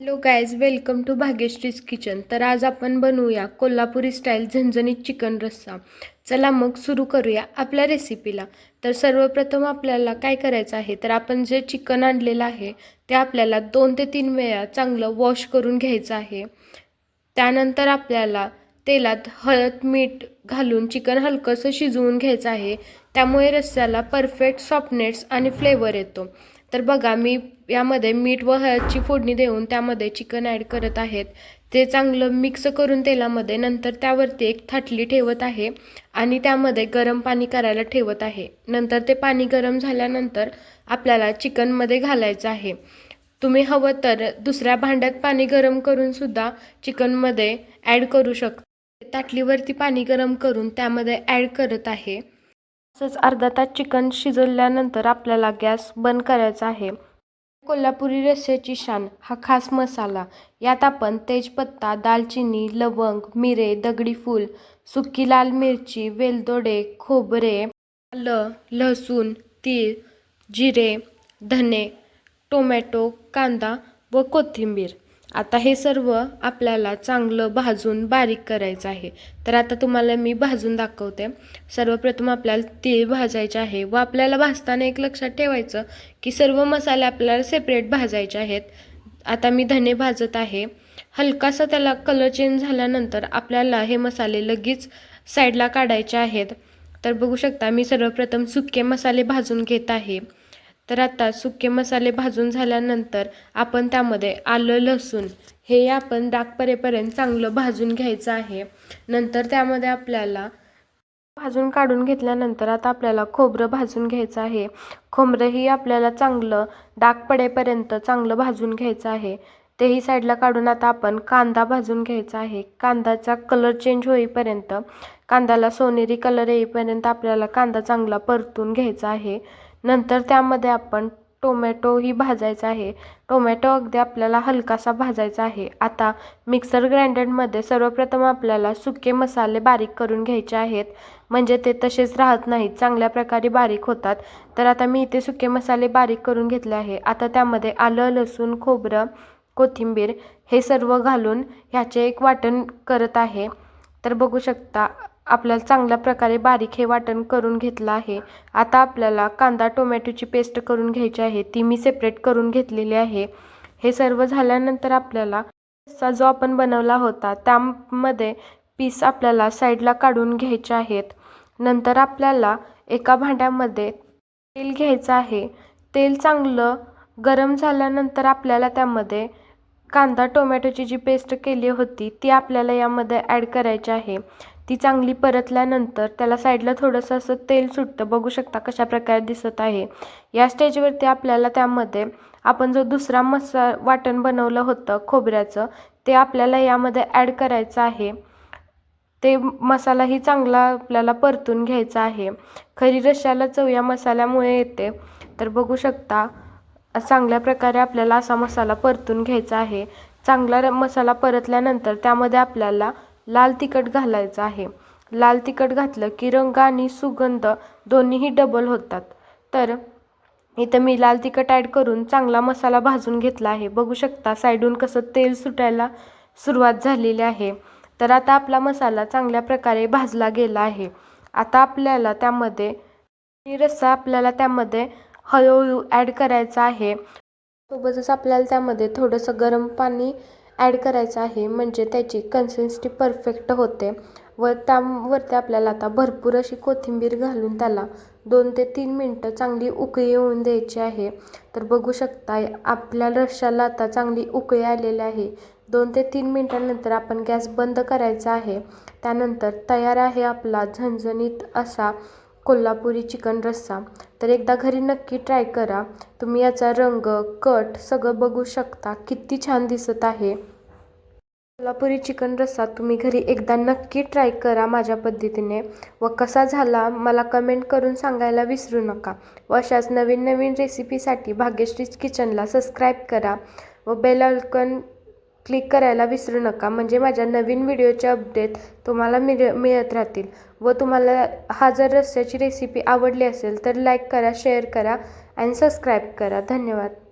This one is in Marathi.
Hello guys welcome to Bhagyashree's kitchen तर आज आपण बनवूया कोल्हापुरी स्टाईल झणझणीत चिकन रस्सा. चला मग सुरू करूया आपल्या रेसिपीला तर सर्वप्रथम आपल्याला काय करायचं आहे? तर आपण जे चिकन आणलेलं आहे ते आपल्याला दोन ते तीन वेळा चांगलं वॉश करून घ्यायचं आहे. त्यानंतर आपल्याला तेलात हळद मीठ घालून चिकन हलकंसं शिजवून घ्यायचं आहे. त्यामुळे रस्स्याला परफेक्ट सॉफ्टनेट्स आणि फ्लेवर येतो. तर बघा मी यामध्ये मीठ व हळदची फोडणी देऊन त्यामध्ये चिकन ॲड करत आहेत. ते चांगलं मिक्स करून तेलामध्ये नंतर त्यावरती एक थाटली ठेवत आहे आणि त्यामध्ये गरम पाणी करायला ठेवत आहे. नंतर ते पाणी गरम झाल्यानंतर आपल्याला चिकनमध्ये घालायचं आहे. तुम्ही हवं तर दुसऱ्या भांड्यात पाणी गरम करूनसुद्धा चिकनमध्ये ॲड करू शकता. ताटलीवरती पाणी गरम करून त्यामध्ये ॲड करत आहे. तसंच अर्धा तास चिकन शिजवल्यानंतर आपल्याला गॅस बंद करायचा आहे. कोल्हापुरी रस्स्याची शान हा खास मसाला. यात आपण तेजपत्ता दालचिनी लवंग मिरे दगडी फूल सुकी लाल मिरची वेलदोडे खोबरे आलं लसूण तीळ जिरे धने टोमॅटो कांदा व कोथिंबीर. आता हे सर्व आपल्याला चांगलं भाजून बारीक करायचं आहे. तर आता तुम्हाला मी भाजून दाखवते. सर्वप्रथम आपल्याला तीळ भाजायचे आहे व आपल्याला भाजताना एक लक्षात ठेवायचं की सर्व मसाले आपल्याला सेपरेट भाजायचे आहेत. आता मी धने भाजत आहे. हलकासा त्याला कलर चेंज झाल्यानंतर आपल्याला हे मसाले लगेच साईडला काढायचे आहेत. तर बघू शकता मी सर्वप्रथम सुके मसाले भाजून घेत आहे. तर आता सुके मसाले भाजून झाल्यानंतर आपण त्यामध्ये आलं लसूण. हे आपण डाग परेपर्यंत चांगलं भाजून घ्यायचं आहे. नंतर त्यामध्ये आपल्याला भाजून काढून घेतल्यानंतर आता आपल्याला खोबरं भाजून घ्यायचं आहे. खोबरंही आपल्याला चांगलं डाग पडेपर्यंत चांगलं भाजून घ्यायचं आहे. तेही साईडला काढून आता आपण कांदा भाजून घ्यायचा आहे. कांद्याचा कलर चेंज होईपर्यंत कांद्याला सोनेरी कलर येईपर्यंत आपल्याला कांदा चांगला परतून घ्यायचा आहे. नंतर त्यामध्ये आपण टोमॅटोही भाजायचा आहे. टोमॅटो अगदी आपल्याला हलकासा भाजायचा आहे. आता मिक्सर ग्राइंडरमध्ये सर्वप्रथम आपल्याला सुके मसाले बारीक करून घ्यायचे आहेत. म्हणजे ते तसेच राहत नाहीत. चांगल्या प्रकारे बारीक होतात. तर आता मी इथे सुके मसाले बारीक करून घेतले आहे. आता त्यामध्ये आलं लसूण खोबरं कोथिंबीर हे सर्व घालून ह्याचे एक वाटण करत आहे. तर बघू शकता आपल्याला चांगल्या प्रकारे बारीक हे वाटण करून घेतलं आहे. आता आपल्याला कांदा टोमॅटोची पेस्ट करून घ्यायची आहे. ती मी सेपरेट करून घेतलेली आहे. हे सर्व झाल्यानंतर आपल्याला सा जो आपण बनवला होता त्यामध्ये पीस आपल्याला साईडला काढून घ्यायचे आहेत. नंतर आपल्याला एका भांड्यामध्ये तेल घ्यायचं आहे. तेल चांगलं गरम झाल्यानंतर आपल्याला त्यामध्ये कांदा टोमॅटोची जी पेस्ट केली होती ती आपल्याला यामध्ये ॲड करायची आहे. ती चांगली परतल्यानंतर त्याला साईडला थोडंसं असं तेल सुटतं. बघू शकता कशा प्रकारे दिसत आहे. या स्टेजवरती आपल्याला त्यामध्ये आपण जो दुसरा मसा वाटण बनवलं होतं खोबऱ्याचं ते आपल्याला यामध्ये ॲड करायचं आहे. ते मसालाही चांगला आपल्याला परतून घ्यायचा आहे. खरी रशाला चव या मसाल्यामुळे येते. तर बघू शकता चांगल्या प्रकारे आपल्याला असा मसाला परतून घ्यायचा आहे. चांगला मसाला परतल्यानंतर त्यामध्ये आपल्याला लाल तिखट घालायचं आहे. लाल तिखट घातलं की रंग आणि सुगंध दोन्हीही डबल होतात. तर इथं मी लाल तिखट ॲड करून चांगला मसाला भाजून घेतला आहे. बघू शकता साईडून कसं तेल सुटायला सुरुवात झालेली आहे. तर आता आपला मसाला चांगल्या प्रकारे भाजला गेला आहे. आता आपल्याला त्यामध्ये रस्सा आपल्याला त्यामध्ये हळूहळू ॲड करायचा आहे. सोबतच आपल्याला त्यामध्ये थोडंसं गरम पाणी ॲड करायचं आहे म्हणजे त्याची कन्सिस्टी परफेक्ट होते. व त्यावरती आपल्याला आता भरपूर अशी कोथिंबीर घालून त्याला दोन ते तीन मिनटं चांगली उकळी येऊन द्यायची आहे. तर बघू शकता आपल्या रश्शाला आता चांगली उकळी आलेली आहे. दोन ते तीन मिनटानंतर आपण गॅस बंद करायचा आहे. त्यानंतर तयार आहे आपला झणझणीत असा कोल्हापुरी चिकन रस्सा. तर एकदा घरी नक्की ट्राय करा. तुम्ही याचा रंग कट सगळं बघू शकता. किती छान दिसत आहे. कोल्हापुरी चिकन रस्सा तुम्ही घरी एकदा नक्की ट्राय करा माझ्या पद्धतीने. व कसा झाला मला कमेंट करून सांगायला विसरू नका. व अशाच नवीन नवीन रेसिपीसाठी भाग्यश्रीज किचनला सबस्क्राईब करा. व बेल आयकॉन क्लिक करायला विसरू नका. म्हणजे माझ्या नवीन व्हिडिओचे अपडेट तुम्हाला मिळ मिळत राहतील. व तुम्हाला हा जर रस्त्याची रेसिपी आवडली असेल तर लाईक करा शेअर करा आणि सबस्क्राईब करा. धन्यवाद.